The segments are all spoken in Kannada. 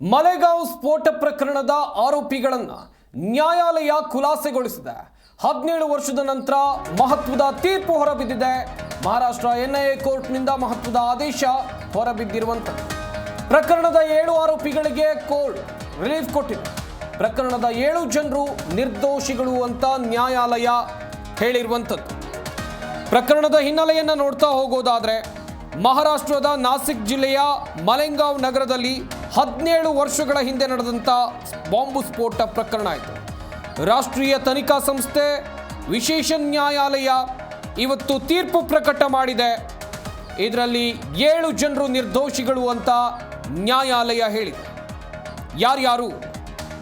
ಮಲೆಗಾಂವ್ ಸ್ಫೋಟ ಪ್ರಕರಣದ ಆರೋಪಿಗಳನ್ನು ನ್ಯಾಯಾಲಯ ಖುಲಾಸೆಗೊಳಿಸಿದೆ. ಹದಿನೇಳು ವರ್ಷದ ನಂತರ ಮಹತ್ವದ ತೀರ್ಪು ಹೊರಬಿದ್ದಿದೆ. ಮಹಾರಾಷ್ಟ್ರ ಎನ್ಐಎ ಕೋರ್ಟ್ನಿಂದ ಮಹತ್ವದ ಆದೇಶ ಹೊರಬಿದ್ದಿರುವಂಥದ್ದು. ಪ್ರಕರಣದ ಏಳು ಆರೋಪಿಗಳಿಗೆ ಕೋರ್ಟ್ ರಿಲೀಫ್ ಕೊಟ್ಟಿದೆ. ಪ್ರಕರಣದ ಏಳು ಜನರು ನಿರ್ದೋಷಿಗಳು ಅಂತ ನ್ಯಾಯಾಲಯ ಹೇಳಿರುವಂಥದ್ದು. ಪ್ರಕರಣದ ಹಿನ್ನೆಲೆಯನ್ನು ನೋಡ್ತಾ ಹೋಗೋದಾದ್ರೆ ಮಹಾರಾಷ್ಟ್ರದ ನಾಸಿಕ್ ಜಿಲ್ಲೆಯ ಮಲೆಂಗಾವ್ ನಗರದಲ್ಲಿ ಹದಿನೇಳು ವರ್ಷಗಳ ಹಿಂದೆ ನಡೆದಂಥ ಬಾಂಬು ಸ್ಫೋಟ ಪ್ರಕರಣ ಆಯಿತು. ರಾಷ್ಟ್ರೀಯ ತನಿಖಾ ಸಂಸ್ಥೆ, ವಿಶೇಷ ನ್ಯಾಯಾಲಯ ಇವತ್ತು ತೀರ್ಪು ಪ್ರಕಟ ಮಾಡಿದೆ. ಇದರಲ್ಲಿ ಏಳು ಜನರು ನಿರ್ದೋಷಿಗಳು ಅಂತ ನ್ಯಾಯಾಲಯ ಹೇಳಿದೆ. ಯಾರ್ಯಾರು?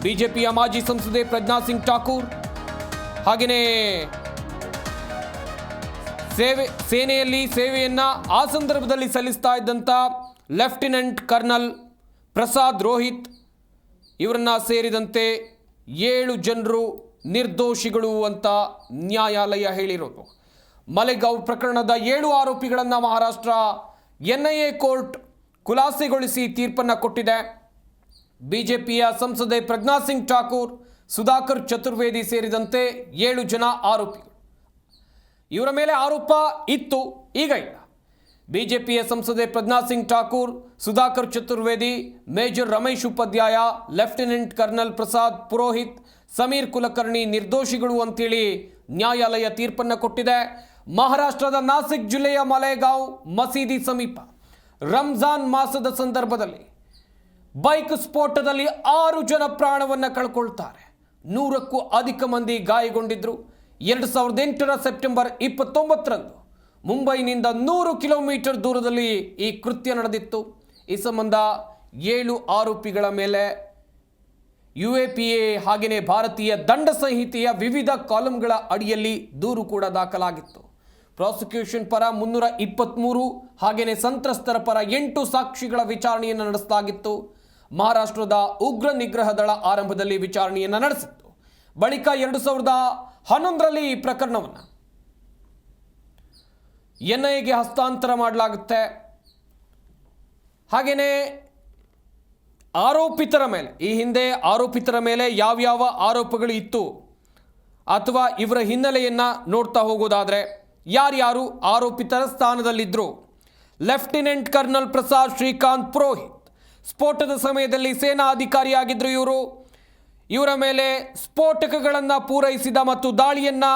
ಬಿಜೆಪಿಯ ಮಾಜಿ ಸಂಸದೆ ಪ್ರಜ್ಞಾ ಸಿಂಗ್ ಠಾಕೂರ್ ಹಾಗೆಯೇ ಸೇವೆ, ಸೇನೆಯಲ್ಲಿ ಸೇವೆಯನ್ನು ಆ ಸಂದರ್ಭದಲ್ಲಿ ಸಲ್ಲಿಸ್ತಾ ಇದ್ದಂಥ ಲೆಫ್ಟಿನೆಂಟ್ ಕರ್ನಲ್ ಪ್ರಸಾದ್ ರೋಹಿತ್ ಇವರನ್ನ ಸೇರಿದಂತೆ ಏಳು ಜನರು ನಿರ್ದೋಷಿಗಳು ಅಂತ ನ್ಯಾಯಾಲಯ ಹೇಳಿರೋದು. ಮಲೆಗಾಂವ್ ಪ್ರಕರಣದ ಏಳು ಆರೋಪಿಗಳನ್ನು Maharashtra N I A court ಖುಲಾಸೆಗೊಳಿಸಿ ತೀರ್ಪನ್ನು ಕೊಟ್ಟಿದೆ. ಬಿಜೆಪಿಯ ಸಂಸದೆ ಪ್ರಜ್ಞಾ ಸಿಂಗ್ ಠಾಕೂರ್, ಸುಧಾಕರ್ ಚತುರ್ವೇದಿ ಸೇರಿದಂತೆ ಏಳು ಜನ ಆರೋಪಿಗಳು. ಇವರ ಮೇಲೆ ಆರೋಪ ಇತ್ತು, ಈಗ ಇಲ್ಲ. ಬಿಜೆಪಿಯ ಸಂಸದೆ Pragya Singh Thakur, Sudhakar Chaturvedi, major Ramesh Upadhyay, lieutenant colonel Prasad Purohit, Sameer Kulkarni ನಿರ್ದೋಷಿಗಳು ಅಂತೇಳಿ ನ್ಯಾಯಾಲಯ ತೀರ್ಪನ್ನು ಕೊಟ್ಟಿದೆ. ಮಹಾರಾಷ್ಟ್ರದ ನಾಸಿಕ್ ಜಿಲ್ಲೆಯ ಮಲೆಗಾಂವ್ ಮಸೀದಿ ಸಮೀಪ ರಂಜಾನ್ ಮಾಸದ ಸಂದರ್ಭದಲ್ಲಿ ಬೈಕ್ ಸ್ಫೋಟದಲ್ಲಿ ಆರು ಜನ ಪ್ರಾಣವನ್ನು ಕಳ್ಕೊಳ್ತಾರೆ. ನೂರಕ್ಕೂ ಅಧಿಕ ಮಂದಿ ಗಾಯಗೊಂಡಿದ್ದರು ಎರಡು ಸಾವಿರದ ಎಂಟರ ಸೆಪ್ಟೆಂಬರ್ ಇಪ್ಪತ್ತೊಂಬತ್ತರಂದು ಮುಂಬೈನಿಂದ ನೂರು ಕಿಲೋಮೀಟರ್ ದೂರದಲ್ಲಿ ಈ ಕೃತ್ಯ ನಡೆದಿತ್ತು. ಈ ಸಂಬಂಧ ಏಳು ಆರೋಪಿಗಳ ಮೇಲೆ ಯು ಎ ಪಿ ಎ ಹಾಗೆಯೇ ಭಾರತೀಯ ದಂಡ ಸಂಹಿತೆಯ ವಿವಿಧ ಕಾಲಂಗಳ ಅಡಿಯಲ್ಲಿ ದೂರು ಕೂಡ ದಾಖಲಾಗಿತ್ತು. ಪ್ರಾಸಿಕ್ಯೂಷನ್ ಪರ ಮುನ್ನೂರ ಇಪ್ಪತ್ತ್ಮೂರು ಹಾಗೆಯೇ ಸಂತ್ರಸ್ತರ ಪರ ಎಂಟು ಸಾಕ್ಷಿಗಳ ವಿಚಾರಣೆಯನ್ನು ನಡೆಸಲಾಗಿತ್ತು. ಮಹಾರಾಷ್ಟ್ರದ ಉಗ್ರ ನಿಗ್ರಹ ದಳ ಆರಂಭದಲ್ಲಿ ವಿಚಾರಣೆಯನ್ನು ನಡೆಸಿತ್ತು. ಬಳಿಕ ಎರಡು ಸಾವಿರದ ಹನ್ನೊಂದರಲ್ಲಿ ಈ ಪ್ರಕರಣವನ್ನು ಎನ್ಐಎಗೆ ಹಸ್ತಾಂತರ ಮಾಡಲಾಗುತ್ತೆ. ಹಾಗೆಯೇ ಆರೋಪಿತರ ಮೇಲೆ, ಈ ಹಿಂದೆ ಆರೋಪಿತರ ಮೇಲೆ ಯಾವ್ಯಾವ ಆರೋಪಗಳು ಇತ್ತು ಅಥವಾ ಇವರ ಹಿನ್ನೆಲೆಯನ್ನು ನೋಡ್ತಾ ಹೋಗೋದಾದರೆ, ಯಾರ್ಯಾರು ಆರೋಪಿತರ ಸ್ಥಾನದಲ್ಲಿದ್ದರು ಲೆಫ್ಟಿನೆಂಟ್ ಕರ್ನಲ್ ಪ್ರಸಾದ್ ಶ್ರೀಕಾಂತ್ ಪುರೋಹಿತ್, ಸ್ಫೋಟದ ಸಮಯದಲ್ಲಿ ಸೇನಾ ಅಧಿಕಾರಿಯಾಗಿದ್ದರು ಇವರು. ಇವರ ಮೇಲೆ ಸ್ಫೋಟಕಗಳನ್ನು ಪೂರೈಸಿದ ಮತ್ತು ದಾಳಿಯನ್ನು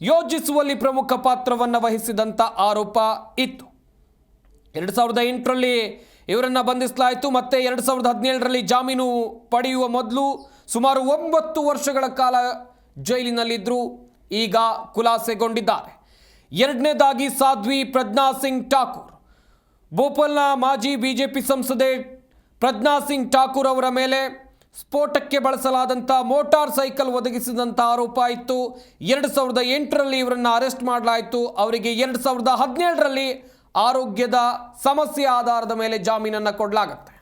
ಯೋಜಿಸುವಲ್ಲಿ ಪ್ರಮುಖ ಪಾತ್ರವನ್ನು ವಹಿಸಿದಂಥ ಆರೋಪ ಇತ್ತು. ಎರಡು ಸಾವಿರದ ಎಂಟರಲ್ಲಿ ಇವರನ್ನು ಬಂಧಿಸಲಾಯಿತು, ಮತ್ತು ಎರಡು ಸಾವಿರದ ಹದಿನೇಳರಲ್ಲಿ ಜಾಮೀನು ಪಡೆಯುವ ಮೊದಲು ಸುಮಾರು ಒಂಬತ್ತು ವರ್ಷಗಳ ಕಾಲ ಜೈಲಿನಲ್ಲಿದ್ದರು ಈಗ ಖುಲಾಸೆಗೊಂಡಿದ್ದಾರೆ. ಎರಡನೇದಾಗಿ ಸಾಧ್ವಿ ಪ್ರಜ್ಞಾ ಸಿಂಗ್ ಠಾಕೂರ್. ಭೋಪಾಲ್ನ ಮಾಜಿ ಬಿಜೆಪಿ ಸಂಸದೆ ಪ್ರಜ್ಞಾ ಸಿಂಗ್ ಠಾಕೂರ್ ಅವರ ಮೇಲೆ ಸ್ಫೋಟಕ್ಕೆ ಬಳಸಲಾದಂಥ ಮೋಟಾರ್ ಸೈಕಲ್ ಒದಗಿಸಿದಂಥ ಆರೋಪ ಇತ್ತು. ಎರಡು ಸಾವಿರದ ಎಂಟರಲ್ಲಿ ಇವರನ್ನು ಅರೆಸ್ಟ್ ಮಾಡಲಾಯಿತು. ಅವರಿಗೆ ಎರಡು ಸಾವಿರದ ಹದಿನೇಳರಲ್ಲಿ ಆರೋಗ್ಯದ ಸಮಸ್ಯೆ ಆಧಾರದ ಮೇಲೆ ಜಾಮೀನನ್ನು ಕೊಡಲಾಗುತ್ತೆ.